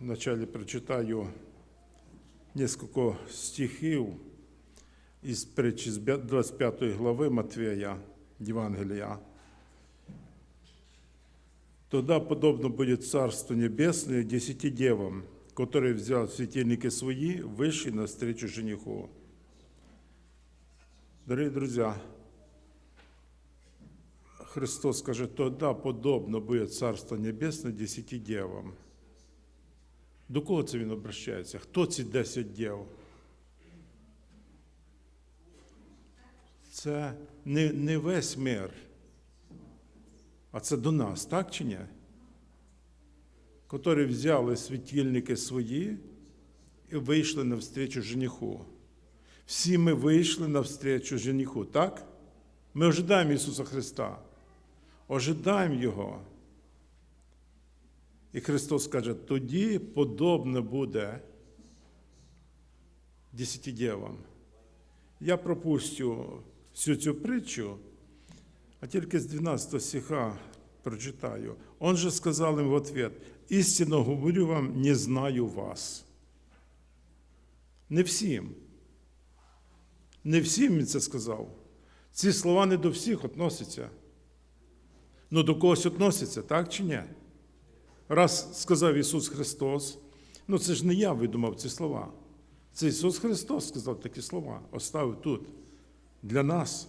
вначале прочитаю несколько стихів із притчі з 25 глави Матвея Євангелія. Тогда подобно будет Царство Небесное десяти девам, которые, взяв светильники свои, вышли навстречу жениху. Дорогі друзі, Христос каже, тогда подобно буде Царство Небесне десяти девам. До кого це він обращається? Хто ці десять дів? Це не, не весь мир, а це до нас, так чи ні? Котрі взяли світильники свої і вийшли навстречу жениху. Всі ми вийшли навстречу жениху, так? Ми ожидаємо Ісуса Христа, ожидаємо Його. І Христос каже, тоді подобне буде десяти дівам. Я пропустю всю цю притчу, а тільки з 12 стиха прочитаю. Он же сказал им в ответ, истинно говорю вам, не знаю вас. Не всім. Не всім він це сказав. Ці слова не до всіх относяться. Ну до когось относяться, так чи ні? Раз сказав Ісус Христос, ну це ж не я видумав ці слова. Це Ісус Христос сказав такі слова, оставив тут для нас.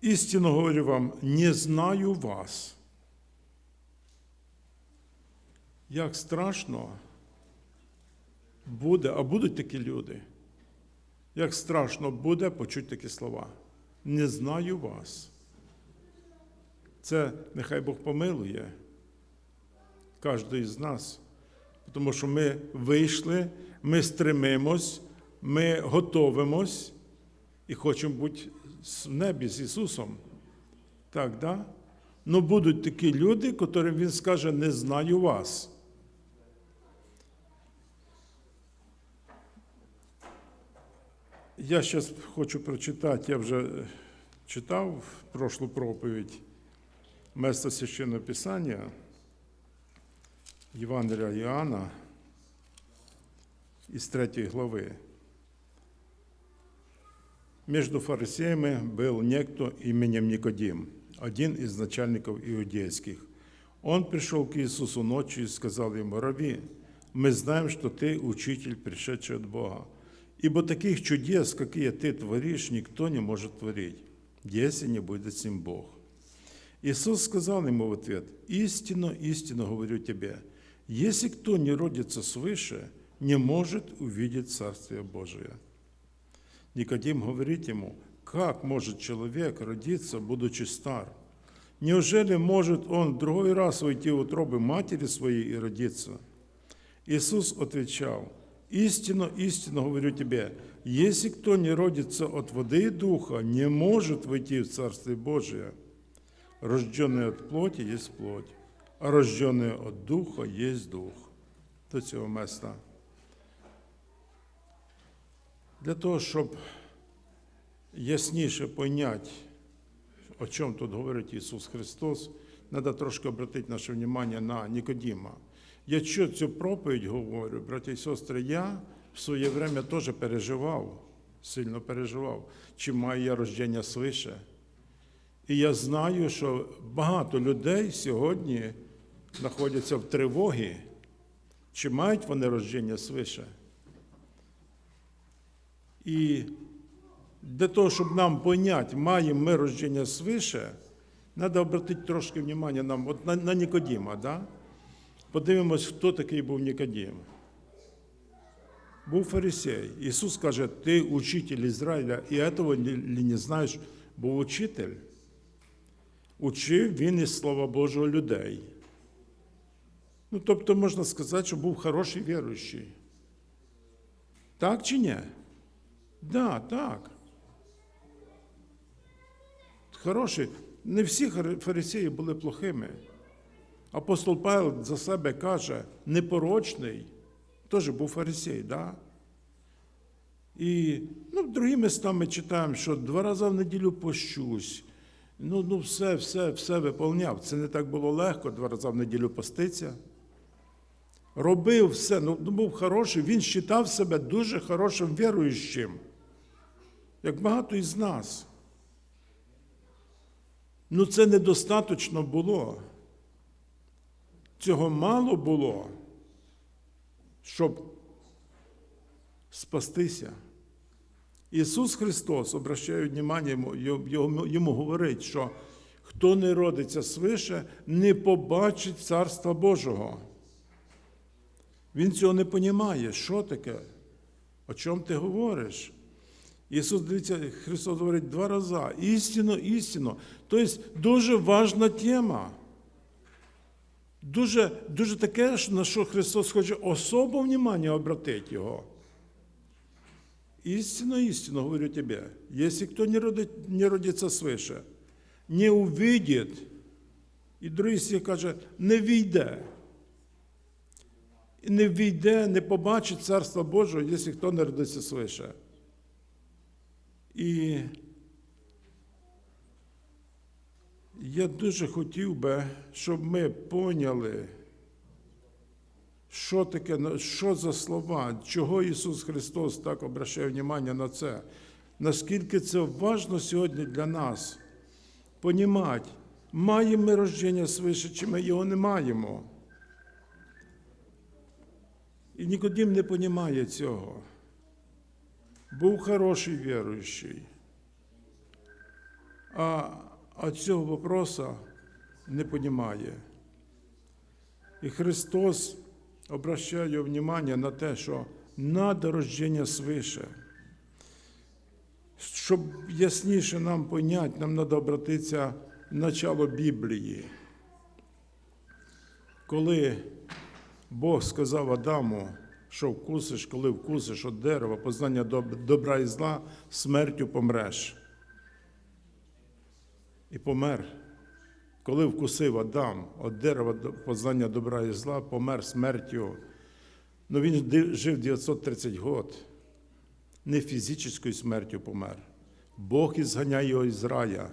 Істинно говорю вам, не знаю вас. Як страшно буде, а будуть такі люди. Як страшно буде почути такі слова. Не знаю вас. Це нехай Бог помилує кожного з нас. Тому що ми вийшли, ми стремимось, ми готовимось і хочемо бути в небі з Ісусом. Так, да? Ну будуть такі люди, котрим Він скаже, не знаю вас. Я зараз хочу прочитати, я вже читав прошлу проповідь место Священного Писання Євангелія Іоанна із 3 глави. Между фарисеями был некто именем Никодим, один из начальников иудейских. Он пришел к Иисусу ночью и сказал ему, «Рави, мы знаем, что ты учитель, пришедший от Бога, ибо таких чудес, какие ты творишь, никто не может творить, если не будет с ним Бог». Иисус сказал ему в ответ, «Истинно, истинно говорю тебе, если кто не родится свыше, не может увидеть Царствие Божие». Никодим говорит ему, как может человек родиться, будучи стар? Неужели может он в другой раз войти в утробы матери своей и родиться? Иисус отвечал, истинно, истинно говорю тебе, если кто не родится от воды и духа, не может войти в Царствие Божие. Рожденный от плоти есть плоть, а рожденный от духа есть дух. До цього места. Для того, щоб ясніше поняти, о чому тут говорить Ісус Христос, треба трошки обратити наше внимание на Нікодіма. Я що цю проповідь говорю, браті і сестри, я в своє время теж переживав, сильно переживав, чи маю я рождення свише. І я знаю, що багато людей сьогодні знаходяться в тривогі, чи мають вони рождення свише. І для того, щоб нам поняти, маємо ми рождення свише, треба обратити трошки внимання нам от на, на Нікодіма. Да? Подивимось, хто такий був Нікодім. Був фарисей. Ісус каже, ти учитель Ізраїля, і ли не знаєш, був учитель. Учив він із Слова Божого людей. Ну, тобто, можна сказати, що був хороший віруючий. Так чи ні? Да, так. Хороший. Не всі фарисеї були плохими. Апостол Павел за себе каже, непорочний, теж був фарисей, да? І ну, другі міста ми читаємо, що два рази в неділю пощусь, Ну, ну все, все, все виповняв. Це не так було легко, два рази в неділю поститься. Робив все, ну ну, був хороший, він вважав себе дуже хорошим віруючим, як багато із нас. Ну, це недостаточно було. Цього мало було, щоб спастися. Ісус Христос, обращає внимання, йому, йому, говорить, що хто не родиться свише, не побачить Царства Божого. Він цього не розуміє. Що таке? О чому ти говориш? Ісус, дивіться, Христос говорить два рази. Істинно, істинно. Тобто дуже важна тема. Дуже, дуже таке, на що Христос хоче особо внимание обратити його. Истинно, истинно говорю тебе, если кто не, родит, не родится свыше, не увидит, і другий стих каже, не війде. І не війде, не побачить Царства Божого, якщо хто не родиться свише. І я дуже хотів би, щоб ми поняли, що таке, що за слова, чого Ісус Христос так обращає внимання на це? Наскільки це важно сьогодні для нас понімати, маємо ми рождення свише, чи ми його не маємо. І Нікодим не понімає цього. Був хороший віруючий. А, а цього вопроса не понімає. І Христос обращаю внимание на те, що надо рождення свише. Щоб ясніше нам поняти, нам треба обратитися в начало Біблії. Коли Бог сказав Адаму, що вкусиш, коли вкусиш від дерева, познання добра і зла, смертю помреш. І помер. Коли вкусив Адам від дерева познання добра і зла, помер смертю. Ну він жив 930 років. Не фізичною смертю помер. Бог ізганяє його із рая.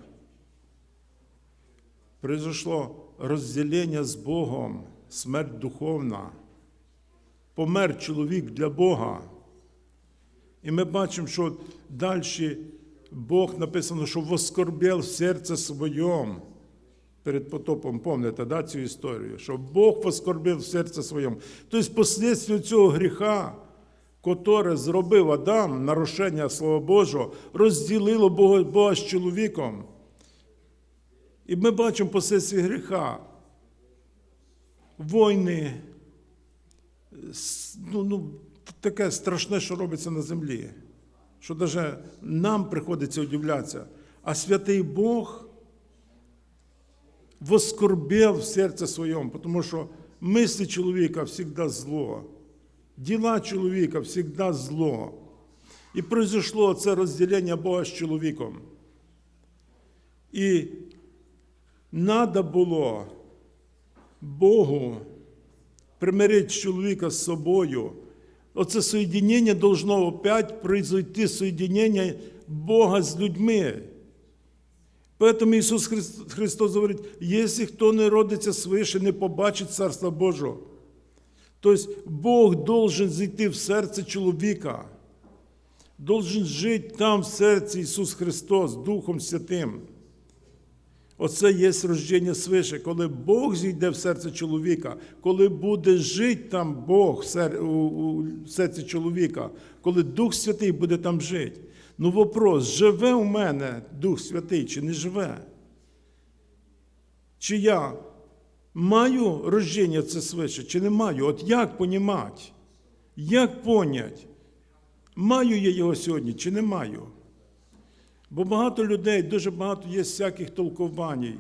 Произошло розділення з Богом, смерть духовна. Помер чоловік для Бога. І ми бачимо, що далі Бог написано, що воскорбел в серце своєму перед потопом, пам'ятаєте, да, цю історію, що Бог воскорбив серце своєму. Тобто, послідстві цього гріха, котре зробив Адам, нарушення Слова Божого, розділило Бога, Бога з чоловіком. І ми бачимо послідстві гріха. Війни, ну, ну, таке страшне, що робиться на землі, що навіть нам приходиться удивлятися. А святий Бог воскорбел в серце своєму, тому що мислі чоловіка завжди зло, діла чоловіка завжди зло. І произошло це розділення Бога з чоловіком. І треба було Богу примирити чоловіка з собою. Оце соєдінення должно опять произойти соєдінення Бога з людьми. Поэтому Ісус Христос говорить, якщо хто не родиться свише, не побачить Царства Божого. Тобто Бог должен зайти в серце чоловіка, должен жити там в серці Ісус Христос Духом Святим. Оце є рождення свише, коли Бог зійде в серце чоловіка, коли буде жити там Бог в серці чоловіка, коли Дух Святий буде там жити. Ну вопрос, живе у мене Дух Святий чи не живе? Чи я маю рождення це свише, чи не маю? От як понімати? Як понять? Маю я його сьогодні чи не маю? Бо багато людей, дуже багато є всяких толкувань.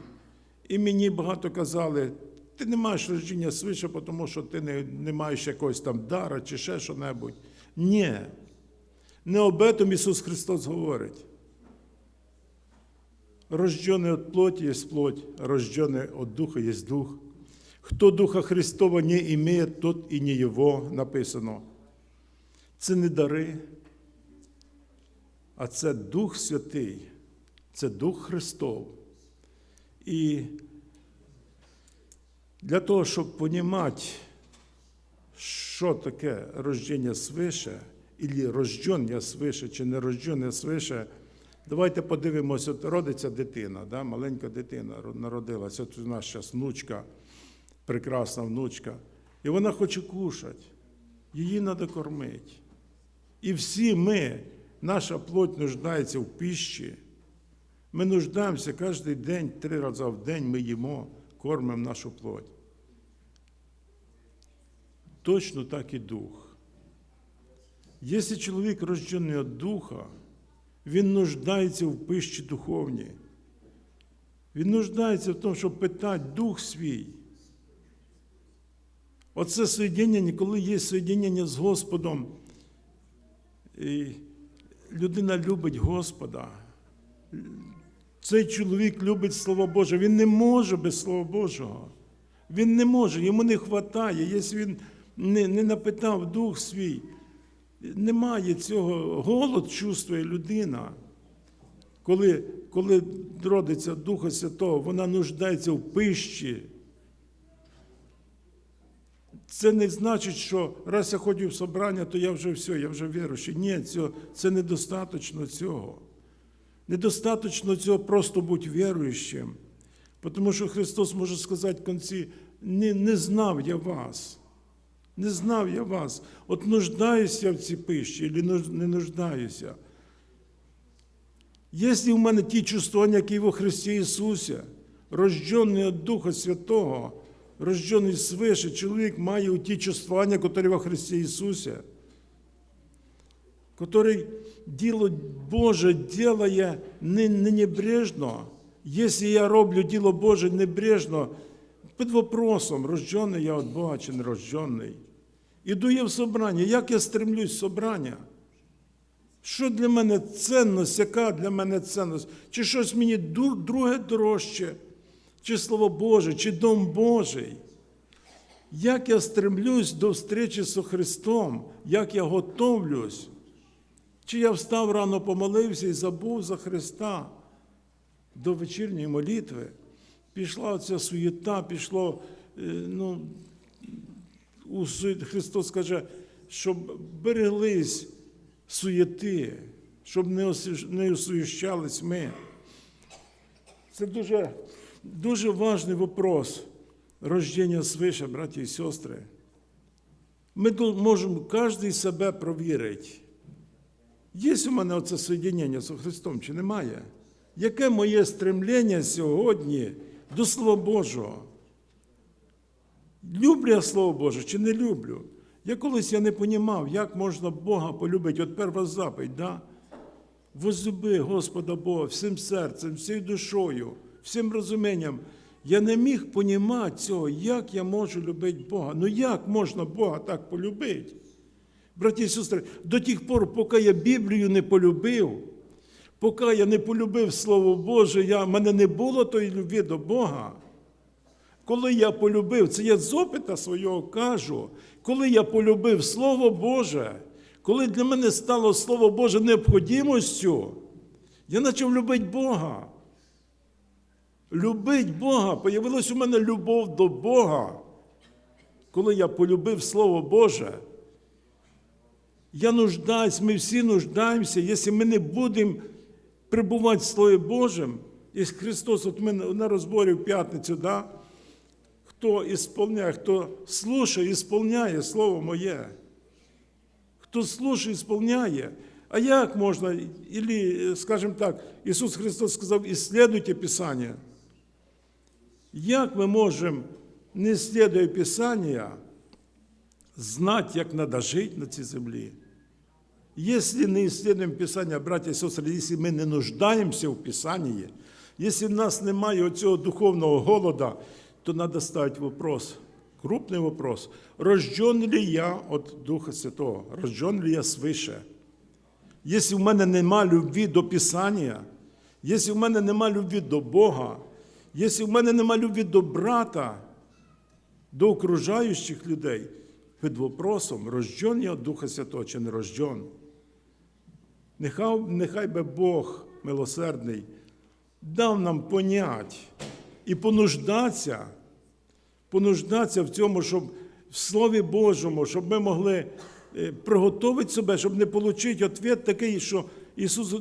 І мені багато казали, ти не маєш рождення свише, тому що ти не, не маєш якогось там дара чи ще що-небудь. Ні. Не об этом Ісус Христос говорить. Рожденный от плоти есть плоть, рожденный от духа есть дух. Хто Духа Христова не имеет, тот і не Його написано. Це не дари, а це Дух Святий, це Дух Христов. І для того, щоб розуміти, що таке рождення свише, або рождення свише, чи не рождення свише, давайте подивимося, от родиться дитина, да? маленька дитина народилася. От у нас зараз внучка, прекрасна внучка, і вона хоче кушати, її треба кормити. І всі ми, наша плоть нуждається в пищі. Ми нуждаємося кожен день, три рази в день ми їмо, кормимо нашу плоть. Точно так і дух. Якщо чоловік рождений від духа, він нуждається в пищі духовній. Він нуждається в тому, щоб питати дух свій. Оце соєднення, коли є соєднення з Господом, і людина любить Господа. Цей чоловік любить Слово Боже. Він не може без Слова Божого. Він не може, йому не вистачає. Якщо він не, не напитав дух свій, немає цього. Голод чувствує людина. Коли, коли родиться Духа Святого, вона нуждається в пищі. Це не значить, що раз я ходив в собрання, то я вже все, я вже віруючий. Ні, цього, це недостаточно цього. Недостаточно цього просто бути віруючим. Тому що Христос може сказати в кінці, не, не знав я вас. Не знав я вас. От нуждаюся в цій пищі, або не нуждаюся. Якщо в мене ті чувствування, які во Христі Ісусі, рождений від Духа Святого, рождений свише, чоловік має ті чувствування, які во Христі Ісусі, который діло Боже делає не, не небрежно. Якщо я роблю діло Боже небрежно, під вопросом, рождений я від Бога чи не рождений. Іду я в собрання, як я стремлюсь в собрання? Що для мене цінність, яка для мене цінність? Чи щось мені друге дорожче? Чи Слово Боже, чи Дом Божий? Як я стремлюсь до встречі з Христом, як я готовлюсь? Чи я встав рано помолився і забув за Христа до вечірньої молитви? Пішла оця суєта, пішло, е, ну, Христос каже, щоб береглись суєти, щоб не, осуєщались ми. Це дуже, дуже важний вопрос рождення свише, браті і сестри. Ми можемо кожен себе провірити. Є у мене оце соєднення з Христом чи немає? Яке моє стремлення сьогодні до Слова Божого? Люблю я Слово Боже чи не люблю? Я колись я не понімав, як можна Бога полюбити. От перша заповідь, да? Возлюби Господа Бога всім серцем, всією душою, всім розумінням. Я не міг понімати цього, як я можу любити Бога. Ну як можна Бога так полюбити? Браті і сестри, до тих пор, поки я Біблію не полюбив, поки я не полюбив Слово Боже, я, мене не було тої любві до Бога. Коли я полюбив, це я з опита свого кажу, коли я полюбив Слово Боже, коли для мене стало Слово Боже необхідністю, я почав любити Бога. Любить Бога, появилась у мене любов до Бога. Коли я полюбив Слово Боже, я нуждаюсь, ми всі нуждаємося, якщо ми не будемо прибувати в Слові Божим, і Христос, от ми на розборі в п'ятницю, да, хто ісполняє, хто слушає, ісполняє Слово Моє. Хто слушає, ісполняє. А як можна, или, скажімо так, Ісус Христос сказав, ісследуйте Писання. Як ми можемо, не слідуя Писання, знати, як треба жити на цій землі? Если не исследуем Писання, братья и сестры, если ми не нуждаємося в Писанні, якщо в нас немає оцього духовного голода, то треба ставити вопрос, крупний вопрос, рожден ли я від Духа Святого, рожден ли я свише? Якщо в мене нема любві до Писання, якщо в мене нема любві до Бога, якщо в мене нема любві до брата, до окружаючих людей, під вопросом, рожден я Духа Святого чи не рожден. Нехай, нехай би Бог милосердний дав нам понять, і понуждатися, понуждатися в цьому, щоб в Слові Божому, щоб ми могли е, приготувати себе, щоб не отримати відповідь такий, що Ісус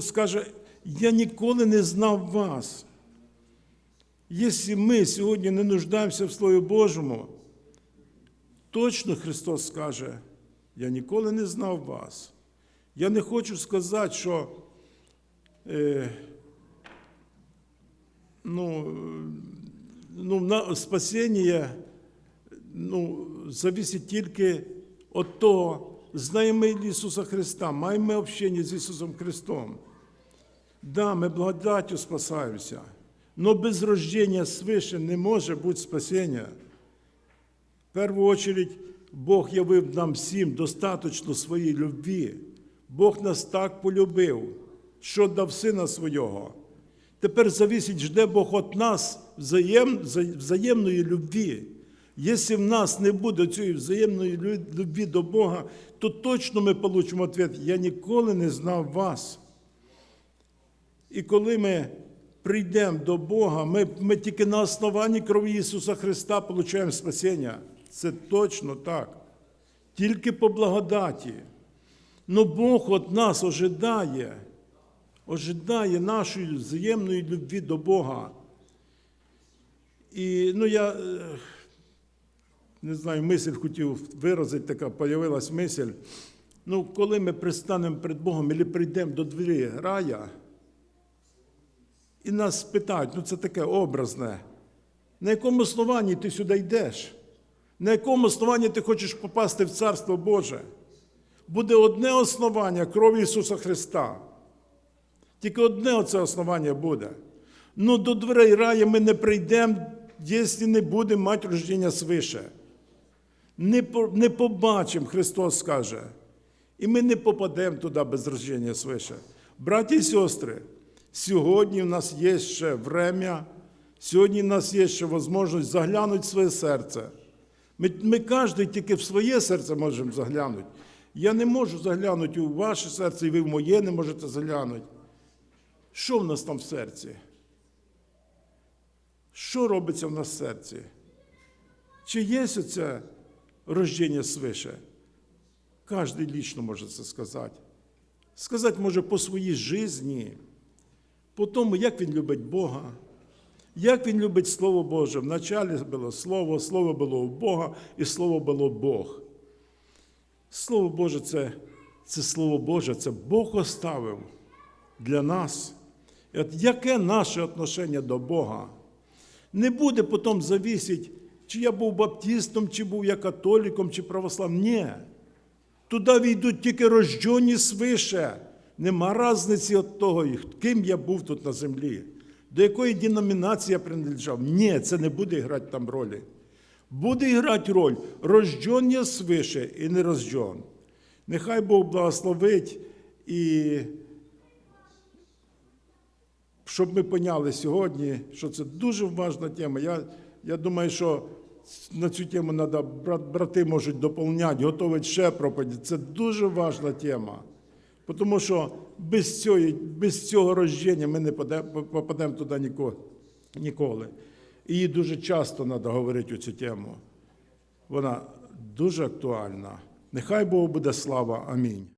скаже, я ніколи не знав вас. Якщо ми сьогодні не нуждаємося в Слові Божому, точно Христос скаже, я ніколи не знав вас. Я не хочу сказати, що е, ну, ну, на спасіння ну, зависить тільки від того, знаємо ми Ісуса Христа, маємо ми общення з Ісусом Христом. Да, ми благодаттю спасаємося, але без рождення свише не може бути спасіння. В першу чергу, Бог явив нам всім достаточно своєї любві. Бог нас так полюбив, що дав сина свого. Тепер зависить, жде Бог від нас взаєм, взаємної любві. Якщо в нас не буде цієї взаємної лю- любві до Бога, то точно ми получимо відповідь, я ніколи не знав вас. І коли ми прийдемо до Бога, ми, ми тільки на основанні крові Ісуса Христа получаємо спасіння. Це точно так. Тільки по благодаті. Но Бог від нас ожидає, ожидає нашої взаємної любві до Бога. І ну, я е, не знаю, мисль хотів виразити, така появилась мисль. Ну, коли ми пристанемо перед Богом, або прийдемо до двері рая, і нас питають, ну це таке образне, на якому основанні ти сюди йдеш? На якому основанні ти хочеш попасти в Царство Боже? Буде одне основання крові Ісуса Христа. Тільки одне оце основання буде. Ну до дверей раю ми не прийдемо, якщо не будемо мати рождення свише. Не, не побачимо, Христос скаже. І ми не попадемо туди без рождення свише. Браті і сестри, сьогодні в нас є ще время, сьогодні в нас є ще можливість заглянути в своє серце. Ми, ми кожен тільки в своє серце можемо заглянути. Я не можу заглянути у ваше серце, і ви в моє не можете заглянути. Що в нас там в серці? Що робиться в нас в серці? Чи є оце рождення свише? Кожен лічно може це сказати. Сказати може по своїй житті, по тому, як він любить Бога, як він любить Слово Боже. Вначалі було Слово, Слово було у Бога, і Слово було Бог. Слово Боже це, це Слово Боже, це Бог оставив для нас. І от яке наше отношення до Бога? Не буде потім завісити, чи я був баптистом, чи був я католіком, чи православним. Ні. Туди війдуть тільки рождені свише. Нема різниці від того, ким я був тут на землі, до якої деномінації я принадлежав. Ні, це не буде грати там ролі. Буде грати роль рождення свише і не рожден. Нехай Бог благословить і щоб ми поняли сьогодні, що це дуже важна тема. Я, я думаю, що на цю тему треба, брати можуть доповняти, готувати ще проповіді. Це дуже важна тема. Тому що без цього, без цього рождення ми не попадемо, туди ніко- ніколи. І її дуже часто треба говорити цю тему. Вона дуже актуальна. Нехай Богу буде слава. Амінь.